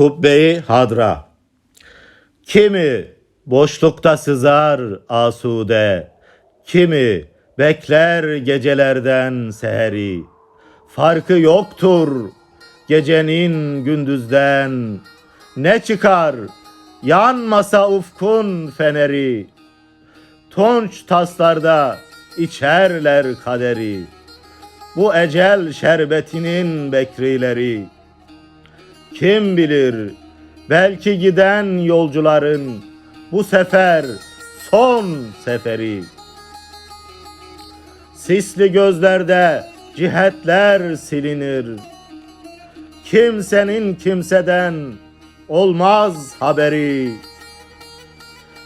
Kubbe-i Hadra Kimi boşlukta sızar asude, kimi bekler gecelerden seheri. Farkı yoktur gecenin gündüzden. Ne çıkar yanmasa ufkun feneri. Tonç taslarda içerler kaderi. Bu ecel şerbetinin bekrileri. Kim bilir belki giden yolcuların bu sefer son seferi. Sisli gözlerde cihetler silinir. Kimsenin kimseden olmaz haberi.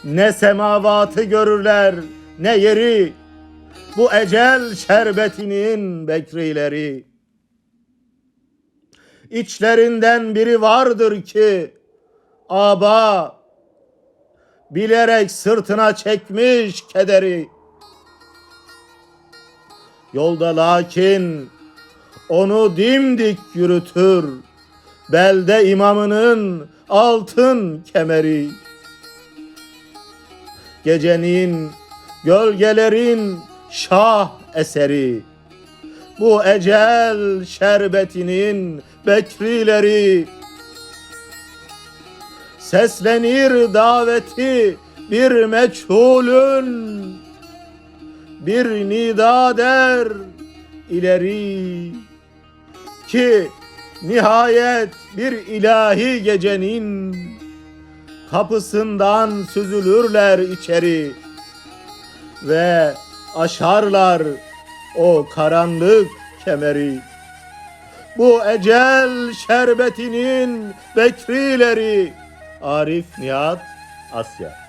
Ne semavatı görürler ne yeri. Bu ecel şerbetinin bekrileri. İçlerinden biri vardır ki aba bilerek sırtına çekmiş kederi. Yolda lakin onu dimdik yürütür. Belde imamının altın kemeri. Gecenin, gölgelerin şah eseri. Bu ecel şerbetinin bekrileri. Seslenir daveti bir meçhulün Bir nida der ileri. Ki nihayet bir ilahi gecenin Kapısından süzülürler içeri Ve aşarlar o karanlık kemeri. Bu ecel şerbetinin bekrileri Arif Nihat Asya